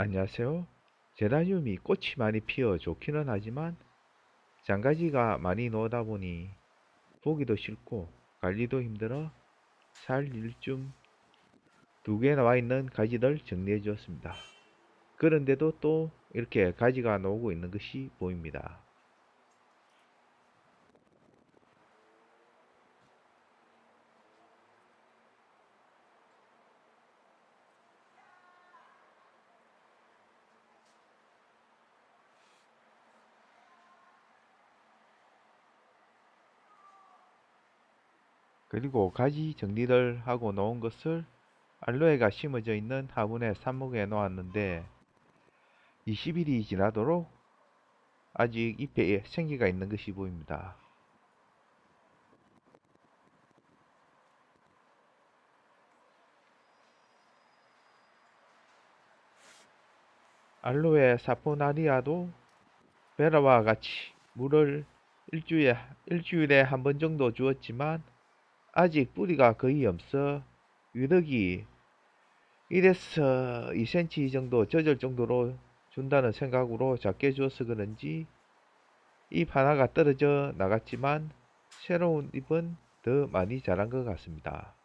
안녕하세요. 제라늄이 꽃이 많이 피어 좋기는 하지만 장가지가 많이 나오다 보니 보기도 싫고 관리도 힘들어 살 일쯤 두 개 나와 있는 가지들 정리해 주었습니다. 그런데도 또 이렇게 가지가 나오고 있는 것이 보입니다. 그리고 가지 정리를 하고 놓은 것을 알로에가 심어져 있는 화분에 삽목해 놓았는데 20일이 지나도록 아직 잎에 생기가 있는 것이 보입니다. 알로에 사포나리아도 베라와 같이 물을 일주일에, 일주일에 한 번 정도 주었지만 아직 뿌리가 거의 없어 유덕이 1에서 2cm 정도 젖을 정도로 준다는 생각으로 작게 주어서 그런지 잎 하나가 떨어져 나갔지만 새로운 잎은 더 많이 자란 것 같습니다.